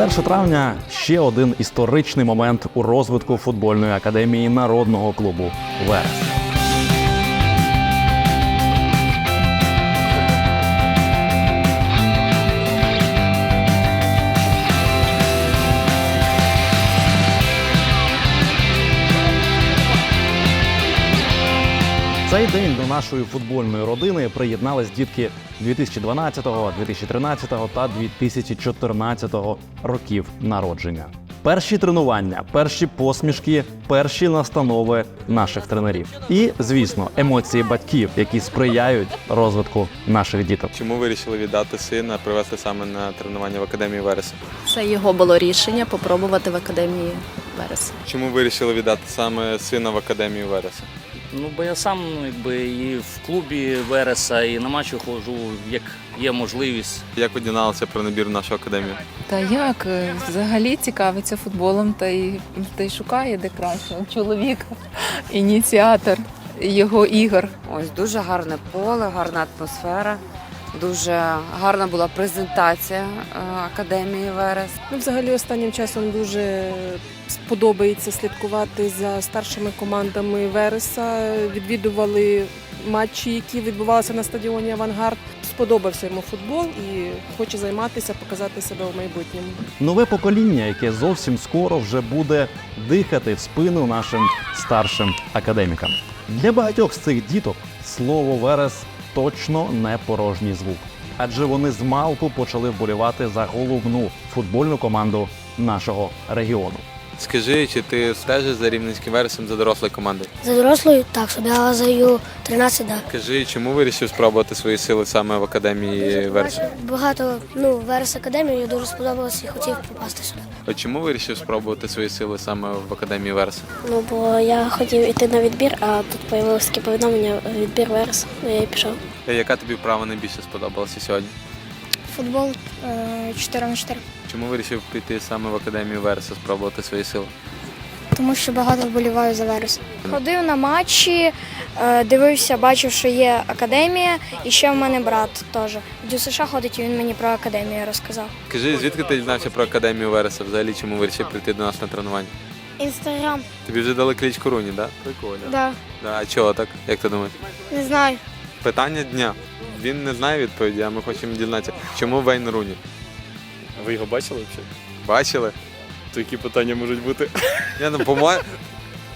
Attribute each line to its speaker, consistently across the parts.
Speaker 1: 1 травня ще один історичний момент у розвитку футбольної академії народного клубу Верес. Цей день до нашої футбольної родини приєднались дітки 2012, 2013 та 2014 років народження. Перші тренування, перші посмішки, перші настанови наших тренерів. І, звісно, емоції батьків, які сприяють розвитку наших діток.
Speaker 2: Чому вирішили віддати сина, привезти саме на тренування в академії Вереса?
Speaker 3: Це його було рішення попробувати в академії Верес.
Speaker 2: Чому вирішили віддати саме сина в академію Вереса?
Speaker 4: Ну, бо я сам ну, якби і в клубі Вереса, і на матчі ходжу, як є можливість.
Speaker 2: Як ви дізналися про набір в нашу академію?
Speaker 5: Та як е, взагалі цікавиться футболом та й та й шукає де краще. Чоловік, ініціатор його ігор.
Speaker 6: Ось дуже гарне поле, гарна атмосфера. Дуже гарна була презентація е, академії Верес.
Speaker 7: Ну, взагалі, останнім часом дуже сподобається слідкувати за старшими командами Вереса. Відвідували матчі, які відбувалися на стадіоні Авангард. Сподобався йому футбол і хоче займатися, показати себе в майбутньому.
Speaker 1: Нове покоління, яке зовсім скоро вже буде дихати в спину нашим старшим академікам. Для багатьох з цих діток слово Верес точно не порожній звук, адже вони з малку почали вболівати за головну футбольну команду нашого регіону.
Speaker 2: Скажи, чи ти стежиш за рівненським вересом за дорослою командою?
Speaker 8: За дорослою так собі, а за Ю 13 да.
Speaker 2: Скажи, чому вирішив спробувати свої сили саме в академії Вереса?
Speaker 8: Багато ну, Верес Академії дуже сподобалось і хотів попасти сюди.
Speaker 2: От чому вирішив спробувати свої сили саме в академії Вереса?
Speaker 8: Ну бо я хотів іти на відбір, а тут появилось таке повідомлення відбір Верес. Ну я і пішов.
Speaker 2: Е, Яка тобі вправа найбільше сподобалася сьогодні?
Speaker 8: Футбол 4 на 4.
Speaker 2: Чому вирішив піти саме в академію Вереса, спробувати свої сили?
Speaker 8: Тому що багато вболіваю за Верес. Ходив на матчі, е, дивився, бачив, що є академія, і ще в мене брат теж. В США ходить, і він мені про академію розказав.
Speaker 2: Скажи, звідки ти дізнався про академію Вереса? Взагалі, чому вирішив прийти до нас на тренування?
Speaker 8: Інстаграм,
Speaker 2: Тобі вже дали кличку Руні, так? Да? Прикольно.
Speaker 8: да,
Speaker 2: Да, а чого так? Як ти думаєш?
Speaker 8: не знаю.
Speaker 2: Питання дня. Він не знає відповіді, а ми хочемо дізнатися, чому Вейн Руні?
Speaker 9: Ви його бачили взагалі?
Speaker 2: Бачили?
Speaker 9: То які питання можуть бути?
Speaker 2: Ні, ну, по-моєму,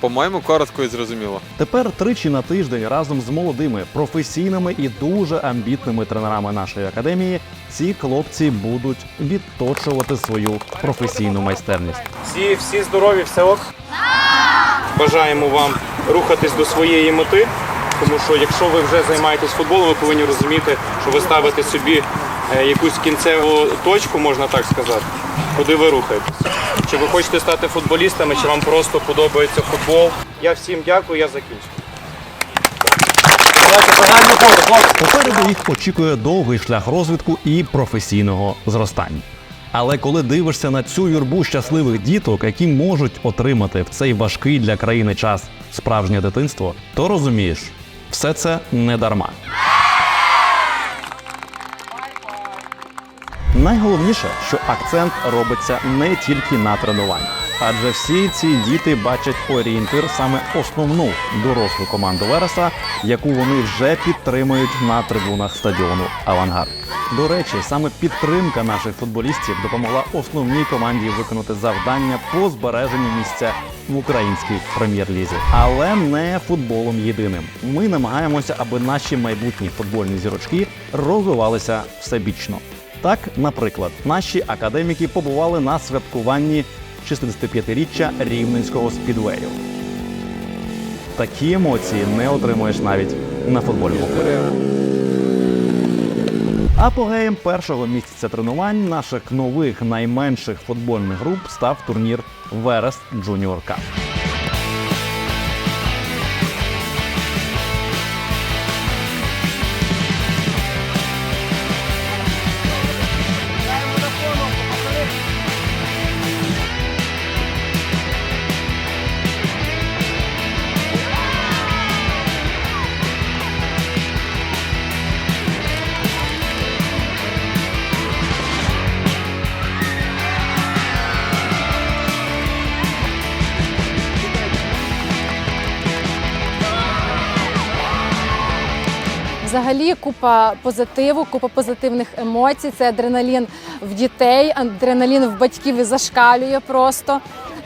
Speaker 2: по-моєму, коротко і зрозуміло.
Speaker 1: Тепер тричі на тиждень разом з молодими, професійними і дуже амбітними тренерами нашої академії ці хлопці будуть відточувати свою професійну майстерність.
Speaker 9: Всі, всі здорові, все ок? Бажаємо вам рухатись до своєї мети, тому що якщо ви вже займаєтесь футболом, ви повинні розуміти, що ви ставите собі е, якусь кінцеву точку, можна так сказати, куди ви рухаєтесь. Чи ви хочете стати футболістами, чи вам просто подобається футбол. Я всім дякую, я закінчив.
Speaker 1: Попереду їх очікує довгий шлях розвитку і професійного зростання. Але коли дивишся на цю юрбу щасливих діток, які можуть отримати в цей важкий для країни час справжнє дитинство, то розумієш, все це не дарма. Найголовніше, що акцент робиться не тільки на тренуванні, адже всі ці діти бачать орієнтир саме основну дорослу команду Вереса, яку вони вже підтримують на трибунах стадіону Авангард. До речі, саме підтримка наших футболістів допомогла основній команді виконати завдання по збереженню місця в українській прем'єр-лізі, але не футболом єдиним. Ми намагаємося, аби наші майбутні футбольні зірочки розвивалися всебічно. Так, наприклад, наші академіки побували на святкуванні 65-річчя Рівненського спідвею. Такі емоції не отримуєш навіть на футбольному полі. Апогеєм першого місяця тренувань наших нових найменших футбольних груп став турнір Верест Джуніор Кап.
Speaker 10: Взагалі купа позитиву, купа позитивних емоцій. Це адреналін в дітей, адреналін в батьків і зашкалює просто.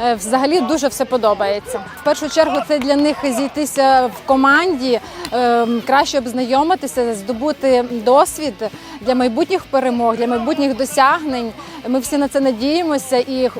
Speaker 10: Е, Взагалі дуже все подобається. В першу чергу це для них зійтися в команді, ем, краще обзнайомитися, здобути досвід для майбутніх перемог, для майбутніх досягнень. Ми всі на це надіємося і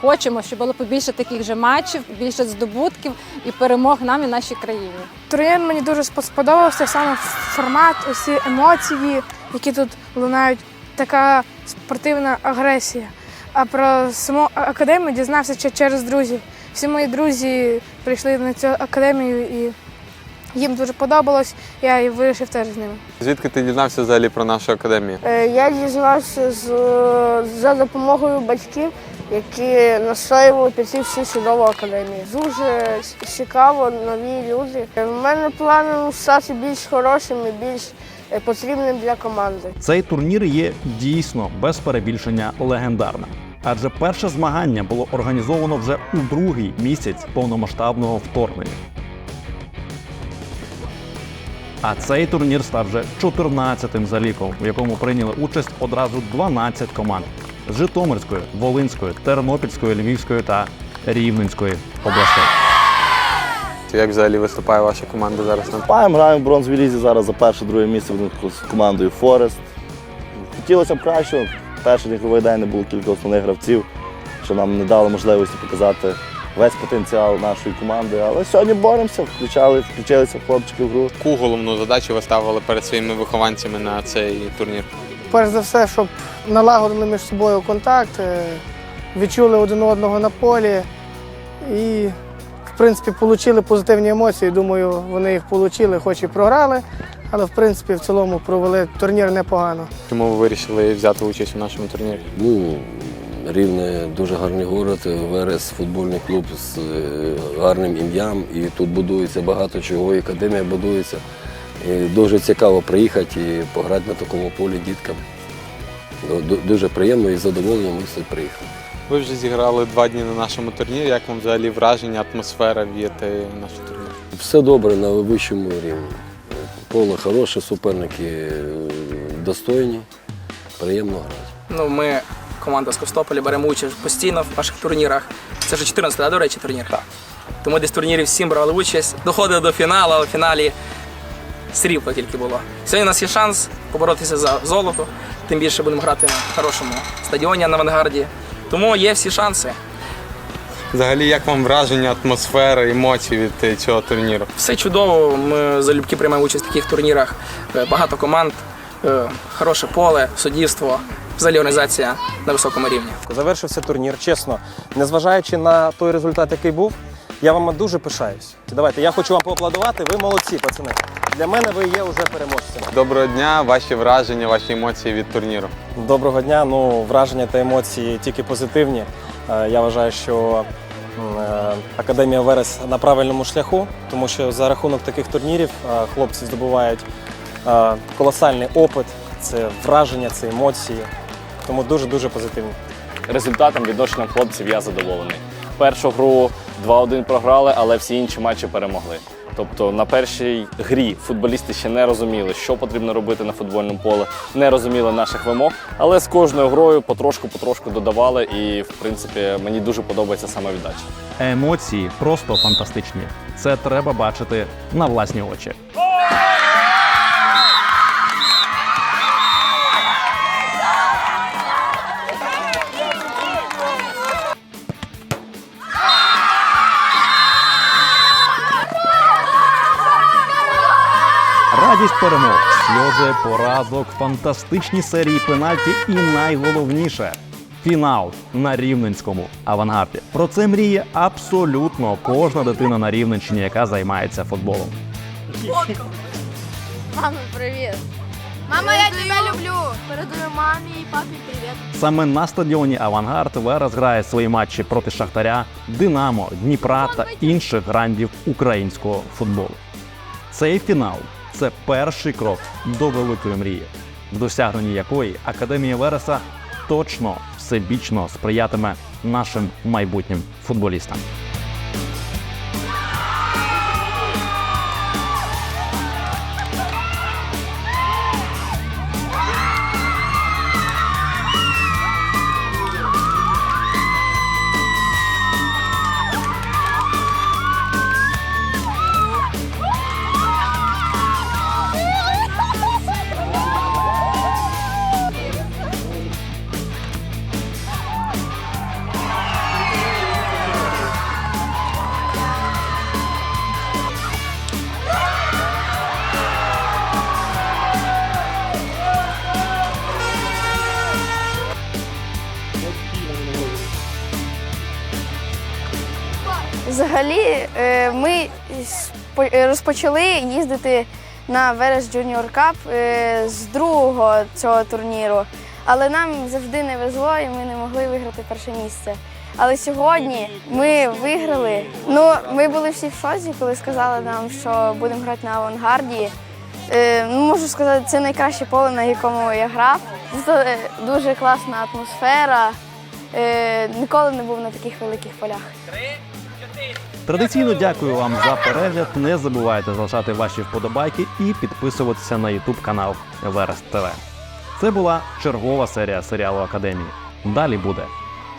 Speaker 10: хочемо, щоб було побільше таких же матчів, більше здобутків і перемог нам і нашій країні.
Speaker 8: Турнір мені дуже сподобався, саме формат, усі емоції, які тут лунають, така спортивна агресія. А про саму академію дізнався через друзів. Всі мої друзі прийшли на цю академію і їм дуже подобалось. Я і вирішив теж з ними.
Speaker 2: Звідки ти дізнався взагалі про нашу академію?
Speaker 8: Е, Я дізнався з, за допомогою батьків, які настоювали піти всю чудову академію. Дуже цікаво, нові люди. Е, В мене плани стати більш хорошим і більш е, потрібним для команди.
Speaker 1: Цей турнір є дійсно без перебільшення легендарним. Адже перше змагання було організовано вже у другий місяць повномасштабного вторгнення. А цей турнір став вже 14-тим за ліком, в якому прийняли участь одразу 12 команд з Житомирської, Волинської, Тернопільської, Львівської та Рівненської областей.
Speaker 2: Як взагалі виступає ваша команда зараз на
Speaker 11: Маємо, граємо в бронзовій лізі зараз за перше, друге місце з командою Форест. Хотілося б краще. Перший ігровий день не було кілька основних гравців, що нам не дало можливості показати весь потенціал нашої команди. Але сьогодні боремося, включали, включилися хлопчики в гру.
Speaker 2: яку головну задачу ви ставили перед своїми вихованцями на цей турнір?
Speaker 8: Перш за все, щоб налагодили між собою контакт, е, відчули один одного на полі і, в принципі, отримали позитивні емоції. Думаю, вони їх отримали, хоч і програли, але в принципі в цілому провели турнір непогано.
Speaker 2: Чому ви вирішили взяти участь у нашому турнірі?
Speaker 12: Ну, Рівне дуже гарний город, Верес футбольний клуб з е, гарним ім'ям. І тут будується багато чого, і академія будується. І дуже цікаво приїхати і пограти на такому полі діткам. Ду- ду- Дуже приємно і з задоволенням ми всі приїхали.
Speaker 2: Ви вже зіграли два дні на нашому турнірі. Як вам взагалі враження, атмосфера від нашого турніру?
Speaker 12: Все добре на вищому рівні. Поле хороше, суперники е, достойні, приємно грати.
Speaker 13: Ну, ми, команда з Костополя, беремо участь постійно в наших турнірах. Це вже 14 да, до речі, турнір. Так. Тому десь турнірів 7 брали участь. Доходили до фіналу, але в фіналі срібло тільки було. Сьогодні у нас є шанс поборотися за золото. Тим більше будемо грати на хорошому стадіоні на авангарді. Тому є всі шанси.
Speaker 2: Взагалі, як вам враження, атмосфера, емоції від е, цього турніру?
Speaker 13: Все чудово. Ми залюбки приймаємо участь в таких турнірах. Е, Багато команд, е, хороше поле, суддівство, взагалі організація на високому рівні.
Speaker 9: Завершився турнір, чесно, незважаючи на той результат, який був, я вам дуже пишаюсь. Давайте, я хочу вам поаплодувати. Ви молодці, пацани. Для мене ви є вже переможцями.
Speaker 2: Доброго дня, ваші враження, ваші емоції від турніру.
Speaker 9: Доброго дня. Ну, враження та емоції тільки позитивні. Е, Я вважаю, що е, Академія Верес на правильному шляху, тому що за рахунок таких турнірів е, хлопці здобувають колосальний опит, це враження, це емоції. Тому дуже-дуже позитивні.
Speaker 14: Результатом відношенням хлопців я задоволений. Першу гру 2-1 програли, але всі інші матчі перемогли. Тобто на першій грі футболісти ще не розуміли, що потрібно робити на футбольному полі, не розуміли наших вимог, але з кожною грою потрошку-потрошку додавали, і в принципі мені дуже подобається саме віддача.
Speaker 1: Емоції просто фантастичні. Це треба бачити на власні очі. Радість перемог, сльози поразок, фантастичні серії пенальті і найголовніше фінал на рівненському авангарді. Про це мріє абсолютно кожна дитина на Рівненщині, яка займається футболом.
Speaker 8: Мама, привіт! Мама, я тебе люблю! Передаю мамі і папі привіт.
Speaker 1: Саме на стадіоні Авангард Верес грає свої матчі проти Шахтаря, Динамо, Дніпра та інших грандів українського футболу. Цей фінал це перший крок до великої мрії, в досягненні якої Академія Вереса точно всебічно сприятиме нашим майбутнім футболістам.
Speaker 8: Взагалі, е, ми розпочали їздити на Верес Junior Cup е, з другого цього турніру, але нам завжди не везло і ми не могли виграти перше місце. Але сьогодні ми виграли. Ну, ми були всі в шоці, коли сказали нам, що будемо грати на авангарді. Е, ну, можу сказати, це найкраще поле, на якому я грав. Тут е, дуже класна атмосфера. Ніколи не був на таких великих полях.
Speaker 1: Традиційно дякую вам за перегляд. Не забувайте залишати ваші вподобайки і підписуватися на YouTube канал Верес ТВ. Це була чергова серія серіалу Академії. Далі буде.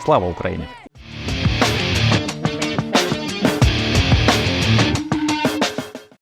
Speaker 1: Слава Україні!